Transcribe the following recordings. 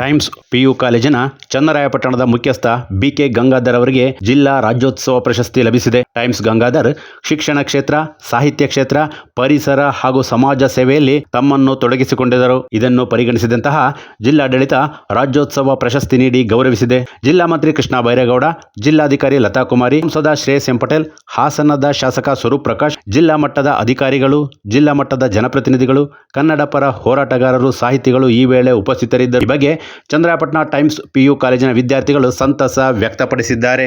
Times PU ಕಾಲೇಜಿನ ಚನ್ನರಾಯಪಟ್ಟಣದ ಮುಖ್ಯಸ್ಥ BK Gangadhar ಅವರಿಗೆ ಜಿಲ್ಲಾ ರಾಜ್ಯೋತ್ಸವ ಪ್ರಶಸ್ತಿ ಲಭಿಸಿದೆ. ಟೈಮ್ಸ್ ಗಂಗಾಧರ್ ಶಿಕ್ಷಣ ಕ್ಷೇತ್ರ, ಸಾಹಿತ್ಯ ಕ್ಷೇತ್ರ, ಪರಿಸರ ಹಾಗೂ ಸಮಾಜ ಸೇವೆಯಲ್ಲಿ ತಮ್ಮನ್ನು ತೊಡಗಿಸಿಕೊಂಡಿದ್ದರು. ಇದನ್ನು ಪರಿಗಣಿಸಿದಂತಹ ಜಿಲ್ಲಾಡಳಿತ ರಾಜ್ಯೋತ್ಸವ ಪ್ರಶಸ್ತಿ ನೀಡಿ ಗೌರವಿಸಿದೆ. ಜಿಲ್ಲಾ ಮಂತ್ರಿ ಕೃಷ್ಣ ಬೈರೇಗೌಡ, ಜಿಲ್ಲಾಧಿಕಾರಿ ಲತಾ ಕುಮಾರಿ, ಸಂಸದ ಶ್ರೇಯಸ್ ಎಂ ಪಟೇಲ್, ಹಾಸನದ ಶಾಸಕ ಸ್ವರೂಪ್ ಪ್ರಕಾಶ್ ಜಿಲ್ಲಾ ಮಟ್ಟದ ಅಧಿಕಾರಿಗಳು, ಜಿಲ್ಲಾ ಮಟ್ಟದ ಜನಪ್ರತಿನಿಧಿಗಳು ಕನ್ನಡ ಪರ ಹೋರಾಟಗಾರರು, ಸಾಹಿತಿಗಳು ಈ ವೇಳೆ ಉಪಸ್ಥಿತರಿದ್ದರು. ಈ ಬಗ್ಗೆ ಚಂದ್ರಾಯಪಟ್ಟಣ ಟೈಮ್ಸ್ ಪಿಯು ಕಾಲೇಜಿನ ವಿದ್ಯಾರ್ಥಿಗಳು ಸಂತಸ ವ್ಯಕ್ತಪಡಿಸಿದ್ದಾರೆ.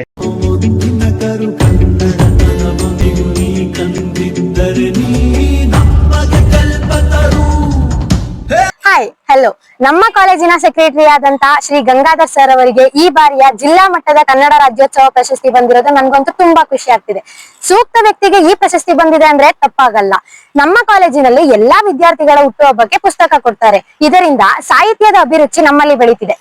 ಹಾಯ್ ಹಲೋ ನಮ್ಮ ಕಾಲೇಜಿನ ಸೆಕ್ರೆಟರಿ ಆದಂತಹ ಶ್ರೀ ಗಂಗಾಧರ್ ಸರ್ ಅವರಿಗೆ ಈ ಬಾರಿಯ ಜಿಲ್ಲಾ ಮಟ್ಟದ ಕನ್ನಡ ರಾಜ್ಯೋತ್ಸವ ಪ್ರಶಸ್ತಿ ಬಂದಿರೋದು ನನ್ಗಂತೂ ತುಂಬಾ ಖುಷಿ ಆಗ್ತಿದೆ. ಸೂಕ್ತ ವ್ಯಕ್ತಿಗೆ ಈ ಪ್ರಶಸ್ತಿ ಬಂದಿದೆ ಅಂದ್ರೆ ತಪ್ಪಾಗಲ್ಲ. ನಮ್ಮ ಕಾಲೇಜಿನಲ್ಲಿ ಎಲ್ಲಾ ವಿದ್ಯಾರ್ಥಿಗಳ ಹುಟ್ಟುಹಬ್ಬಕ್ಕೆ ಪುಸ್ತಕ ಕೊಡ್ತಾರೆ. ಇದರಿಂದ ಸಾಹಿತ್ಯದ ಅಭಿರುಚಿ ನಮ್ಮಲ್ಲಿ ಬೆಳೀತಿದೆ.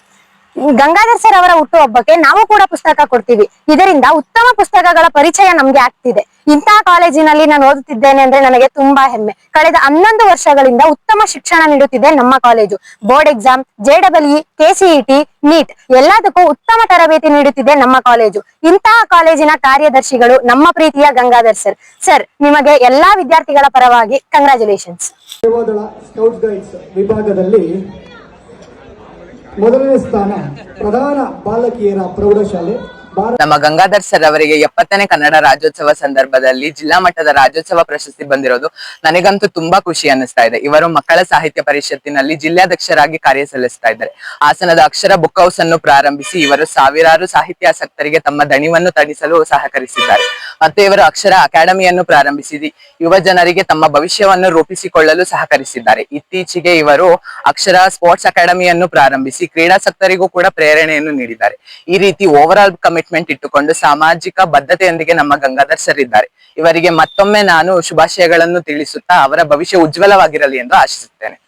ಗಂಗಾಧರ್ ಸರ್ ಅವರ ಹುಟ್ಟುಹಬ್ಬಕ್ಕೆ ನಾವು ಕೂಡ ಪುಸ್ತಕ ಕೊಡ್ತೀವಿ. ಇದರಿಂದ ಉತ್ತಮ ಪುಸ್ತಕಗಳ ಪರಿಚಯ ನಮ್ಗೆ ಆಗ್ತಿದೆ. ಇಂತಹ ಕಾಲೇಜಿನಲ್ಲಿ ನಾನು ಓದುತ್ತಿದ್ದೇನೆ ಅಂದ್ರೆ ನನಗೆ ತುಂಬಾ ಹೆಮ್ಮೆ. ಕಳೆದ ಹನ್ನೊಂದು ವರ್ಷಗಳಿಂದ ಉತ್ತಮ ಶಿಕ್ಷಣ ನೀಡುತ್ತಿದೆ ನಮ್ಮ ಕಾಲೇಜು. ಬೋರ್ಡ್ ಎಕ್ಸಾಮ್ ಜೆಡಬ್ಲ್ಇ ಕೆಸಿಇಟಿ ನೀಟ್ ಎಲ್ಲದಕ್ಕೂ ಉತ್ತಮ ತರಬೇತಿ ನೀಡುತ್ತಿದೆ ನಮ್ಮ ಕಾಲೇಜು. ಇಂತಹ ಕಾಲೇಜಿನ ಕಾರ್ಯದರ್ಶಿಗಳು ನಮ್ಮ ಪ್ರೀತಿಯ ಗಂಗಾಧರ್ ಸರ್. ಸರ್, ನಿಮಗೆ ಎಲ್ಲಾ ವಿದ್ಯಾರ್ಥಿಗಳ ಪರವಾಗಿ ಕಂಗ್ರಾಚುಲೇಷನ್ಸ್ ವಿಭಾಗದಲ್ಲಿ ಮೊದಲನೇ ಸ್ಥಾನ ಪ್ರಧಾನ ಬಾಲಕಿಯರ ಪ್ರೌಢಶಾಲೆ ನಮ್ಮ ಗಂಗಾಧರ್ ಸರ್ ಅವರಿಗೆ ಎಪ್ಪತ್ತನೇ ಕನ್ನಡ ರಾಜ್ಯೋತ್ಸವ ಸಂದರ್ಭದಲ್ಲಿ ಜಿಲ್ಲಾ ಮಟ್ಟದ ರಾಜ್ಯೋತ್ಸವ ಪ್ರಶಸ್ತಿ ಬಂದಿರೋದು ನನಗಂತೂ ತುಂಬಾ ಖುಷಿ ಅನ್ನಿಸ್ತಾ ಇದೆ. ಇವರು ಮಕ್ಕಳ ಸಾಹಿತ್ಯ ಪರಿಷತ್ತಿನಲ್ಲಿ ಜಿಲ್ಲಾಧ್ಯಕ್ಷರಾಗಿ ಕಾರ್ಯ ಸಲ್ಲಿಸ್ತಾ ಇದ್ದಾರೆ. ಹಾಸನದ ಅಕ್ಷರ ಬುಕ್ ಹೌಸ್ ಅನ್ನು ಪ್ರಾರಂಭಿಸಿ ಇವರು ಸಾವಿರಾರು ಸಾಹಿತ್ಯಾಸಕ್ತರಿಗೆ ತಮ್ಮ ದಣಿವನ್ನು ತಣಿಸಲು ಸಹಕರಿಸಿದ್ದಾರೆ. ಮತ್ತು ಇವರು ಅಕ್ಷರ ಅಕಾಡೆಮಿಯನ್ನು ಪ್ರಾರಂಭಿಸಿ ಯುವ ಜನರಿಗೆ ತಮ್ಮ ಭವಿಷ್ಯವನ್ನು ರೂಪಿಸಿಕೊಳ್ಳಲು ಸಹಕರಿಸಿದ್ದಾರೆ. ಇತ್ತೀಚೆಗೆ ಇವರು ಅಕ್ಷರ ಸ್ಪೋರ್ಟ್ಸ್ ಅಕಾಡೆಮಿಯನ್ನು ಪ್ರಾರಂಭಿಸಿ ಕ್ರೀಡಾಸಕ್ತರಿಗೂ ಕೂಡ ಪ್ರೇರಣೆಯನ್ನು ನೀಡಿದ್ದಾರೆ. ಈ ರೀತಿ ಓವರ್ ಆಲ್ ಕಮಿಟ್ಮೆಂಟ್ ಇಟ್ಟುಕೊಂಡು ಸಾಮಾಜಿಕ ಬದ್ಧತೆಯೊಂದಿಗೆ ನಮ್ಮ ಗಂಗಾಧರ್ ಸರ್ ಇದ್ದಾರೆ. ಇವರಿಗೆ ಮತ್ತೊಮ್ಮೆ ನಾನು ಶುಭಾಶಯಗಳನ್ನು ತಿಳಿಸುತ್ತಾ ಅವರ ಭವಿಷ್ಯ ಉಜ್ವಲವಾಗಿರಲಿ ಎಂದು ಆಶಿಸುತ್ತೇನೆ.